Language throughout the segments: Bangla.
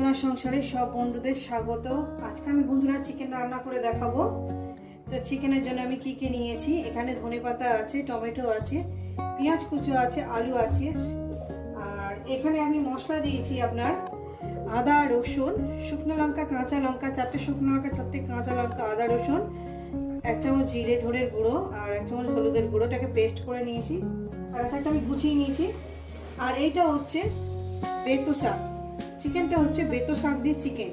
সোনার সংসারে সব বন্ধুদের স্বাগত। আজকে আমি বন্ধুরা চিকেন রান্না করে দেখাবো। তো চিকেনের জন্য আমি কি কি নিয়েছি? এখানে ধনেপাতা আছে, টমেটো আছে, পেঁয়াজ কুচো আছে, আলু আছে। আর এখানে আমি মশলা দিয়েছি আপনার আদা, রসুন, শুকনো লঙ্কা, কাঁচা লঙ্কা, চারটে শুকনো লঙ্কা, চারটে কাঁচা লঙ্কা, আদা, রসুন, এক চামচ জিরে ধরের গুঁড়ো আর এক চামচ হলুদের গুঁড়োটাকে পেস্ট করে নিয়েছি। আর একটা আমি গুছিয়ে নিয়েছি। আর এইটা হচ্ছে বেতো শাক চিকেনটা হচ্ছে বেতো শাক দিয়ে চিকেন।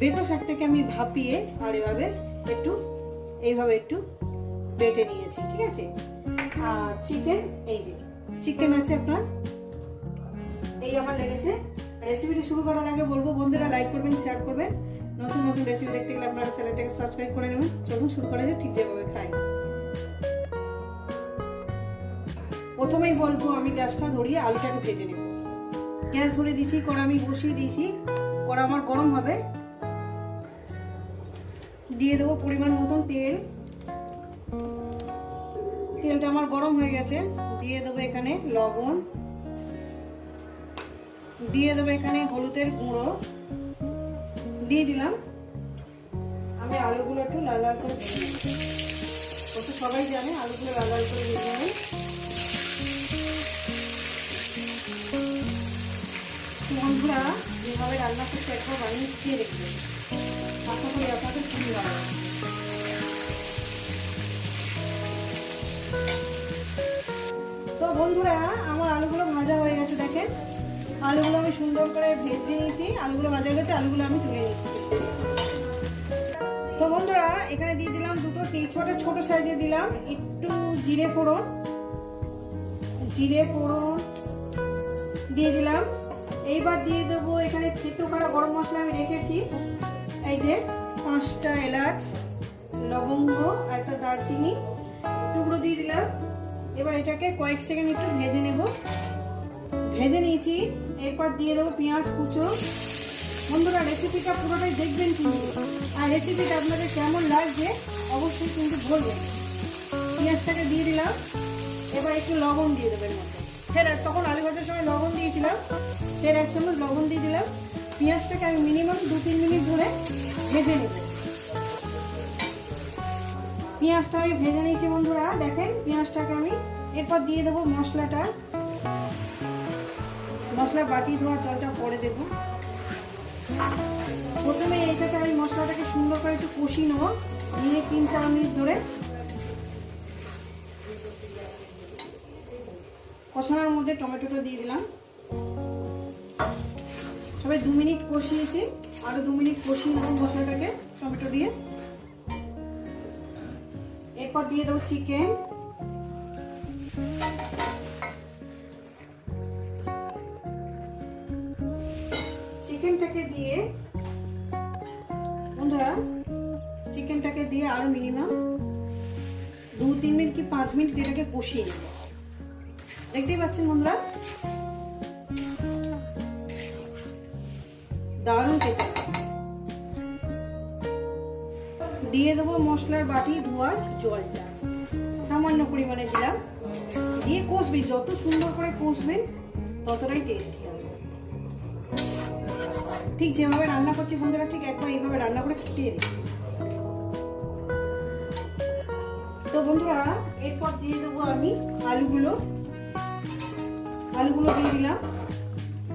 বেতো শাকটাকে আমি ভাপিয়ে আর এভাবে একটু, এইভাবে একটু বেটে নিয়েছি, ঠিক আছে? আর চিকেন, এই যে, চিকেন আছে আপনার। এই আমার লেগেছে। রেসিপিটি শুরু করার আগে বলব, বন্ধুরা লাইক করবেন শেয়ার করবেন। নতুন নতুন রেসিপি দেখতে গেলে আপনারা চ্যানেলটাকে সাবস্ক্রাইব করে নেবেন। চলুন শুরু করা যায় ঠিক যেভাবে খাই। প্রথমেই বলব, আমি গ্যাসটা ধরিয়ে আলুটাকে ভেজে নেব। গ্যাস ধরে দিয়েছি কড়া আমি বসিয়ে দিয়েছি। কড়া আমার গরম হবে। দিয়ে দেবো পরিমাণ মতন তেল। তেলটা আমার গরম হয়ে গেছে। দিয়ে দেবো এখানে লবণ। দিয়ে দেবো এখানে হলুদের গুঁড়ো। দিয়ে দিলাম। আমি আলুগুলো একটু লাল লাল করে ভেজে নেব সবাই জানে আলুগুলো লাল লাল করে ভেজে নেবেন বন্ধুরা যেভাবে রান্না করতে একবার বানিয়ে খেয়ে দেখবেন আশা করি আপনাদের খুবই ভালো তো বন্ধুরা, আমার আলুগুলো ভাজা হয়ে গেছে, দেখেন। আলুগুলো আমি সুন্দর করে ভেজে নিয়েছি। আলুগুলো ভাজা হয়ে গেছে, আলুগুলো আমি তুলে নিচ্ছি। তো বন্ধুরা, এখানে দিয়ে দিলাম দুটো তেজপাতা ছোট সাইজে দিলাম একটু জিরে ফোড়ন। জিরে ফোড়ন দিয়ে দিলাম এইবার দিয়ে দেবো এখানে থেতো করা গরম মশলা আমি রেখেছি। এই যে পাঁচটা এলাচ, লবঙ্গ আর একটা দারচিনি, টুকরো দিয়ে দিলাম। এবার এটাকে কয়েক সেকেন্ড একটু ভেজে নেব। ভেজে নিয়েছি, এরপর দিয়ে দেবো পেঁয়াজ, কুচো। বন্ধুরা রেসিপিটা পুরোটাই দেখবেন কিন্তু। আর রেসিপিটা আপনাদের কেমন লাগছে, অবশ্যই কিন্তু বলবেন। পেঁয়াজটাকে দিয়ে দিলাম। এবার একটু লবণ দিয়ে দেবেন। ফের তখন আলু ভাজার সময় লবণ দিয়েছিলাম। ফের এক চামচ লবণ দিয়ে দিলাম। পেঁয়াজটাকে আমি মিনিমাম দু, তিন মিনিট ধরে ভেজে নেব। পেঁয়াজটা আমি ভেজে নিয়েছি বন্ধুরা, দেখেন পেঁয়াজটাকে আমি এরপর দিয়ে দেবো মশলাটা। মশলা বাটি ধোয়া জলটা পরে দেবো। প্রথমে এইটাকে আমি মশলাটাকে সুন্দর করে একটু কষি নেব। নিয়ে তিন, চার মিনিট ধরে কষানোর মধ্যে টমেটোটা দিয়ে দিলাম। সবাই দু মিনিট কষিয়েছি, আরও দু মিনিট কষিয়ে নেব মশলাটাকে, টমেটো দিয়ে। এরপর দিয়ে দেবো চিকেন। চিকেনটাকে দিয়ে, বন্ধুরা, চিকেনটাকে দিয়ে আরও মিনিমাম দু তিন মিনিট কি পাঁচ মিনিট এটাকে কষিয়ে নেব। দেখতেই পাচ্ছেন বন্ধুরা? দারুণ খেতে। দিয়ে দেবো মশলার বাটি ধোয়ার জলটা। সামান্য পরিমাণে দিলাম। দিয়ে কষবি যত সুন্দর করে কষবেন, ততটাই টেস্টি হবে। ঠিক যেভাবে রান্না করছি বন্ধুরা, ঠিক একবার এইভাবে রান্না করে খেয়ে দিই তো বন্ধুরা, এরপর দিয়ে দেবো আমি আলুগুলো। আলুগুলো দিয়ে দিলাম।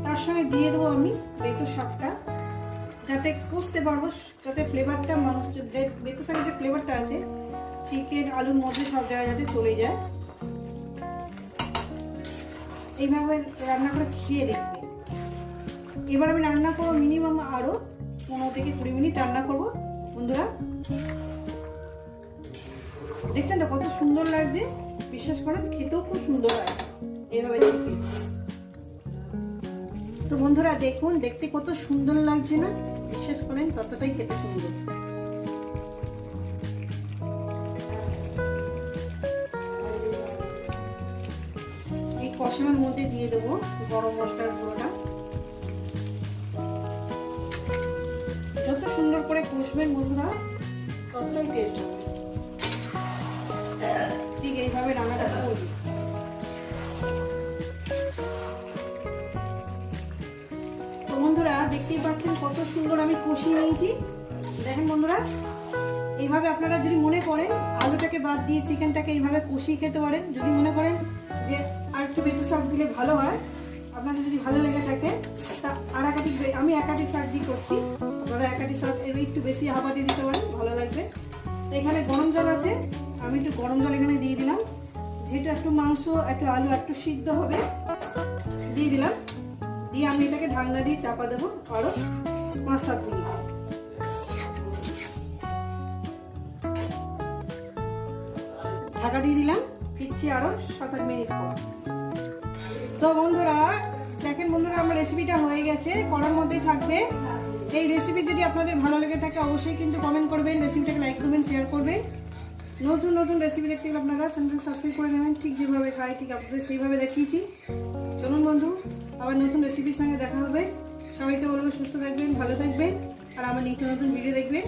তার সঙ্গে দিয়ে দেবো আমি বেতো শাকটা। যাতে কষতে পারব, যাতে ফ্লেভারটা মানুষ বেতো শাকের যে ফ্লেভারটা আছে চিকেন আলুর মধ্যে সব জায়গায় যাতে চলে যায়। এইভাবে রান্না করে খেয়ে দেখবে। এবার আমি রান্না করব মিনিমাম আরও পনেরো থেকে কুড়ি মিনিট রান্না করব। বন্ধুরা, দেখছেন তো কত সুন্দর লাগছে? বিশ্বাস করেন, খেতেও খুব সুন্দর লাগে এইভাবে চিকেন তো বন্ধুরা দেখুন, দেখতে কত সুন্দর লাগছে না? বিশ্বাস করেন, ততটাই খেতে সুন্দর। এই কষানোর মধ্যে দিয়ে দেবো গরম মশলার গুঁড়োটা। যত সুন্দর করে কষবেন বন্ধুরা, ততটাই টেস্ট হবে। ঠিক এইভাবে রান্নাটা করবি দেখতেই পাচ্ছেন কত সুন্দর আমি কষিয়ে নিয়েছি। দেখেন বন্ধুরা, এইভাবে আপনারা যদি মনে করেন আলুটাকে বাদ দিয়ে চিকেনটাকে এইভাবে কষিয়ে খেতে পারেন, যদি মনে করেন যে আর একটু বেতু শাক দিলে ভালো হয়, আপনাদের যদি ভালো লেগে থাকে, তা আর একাটি আমি একাটি শাক দিয়ে করছি। আপনারা একাটি শাক এর একটু বেশি হাবা দিয়ে দিতে পারেন, ভালো লাগবে। তো এখানে গরম জল আছে, আমি একটু গরম জল এখানে দিয়ে দিলাম। যেহেতু একটু মাংস, একটু আলু একটু সিদ্ধ হবে, দিয়ে দিলাম। দিয়ে আমি এটাকে ঢাকনা দিয়ে চাপা দেবো আরও পাঁচ সাত মিনিট। ঢাকা দিয়ে দিলাম, ফিরছি আরও সাত আট মিনিট পর। তো বন্ধুরা, দেখেন বন্ধুরা, আমার রেসিপিটা হয়ে গেছে। করার মধ্যেই থাকবে। এই রেসিপি যদি আপনাদের ভালো লেগে থাকে, অবশ্যই কিন্তু কমেন্ট করবেন রেসিপিটাকে লাইক করবেন শেয়ার করবেন। নতুন নতুন রেসিপি দেখতে গেলে আপনারা চ্যানেলটা সাবস্ক্রাইব করে নেবেন। ঠিক যেভাবে খাই, ঠিক আপনাদের সেইভাবে দেখিয়েছি। চলুন বন্ধু, আবার নতুন রেসিপির সঙ্গে দেখা হবে। সবাইকে বলব, সুস্থ থাকবেন, ভালো থাকবেন। আর আমার নিত্য নতুন ভিডিও দেখবেন।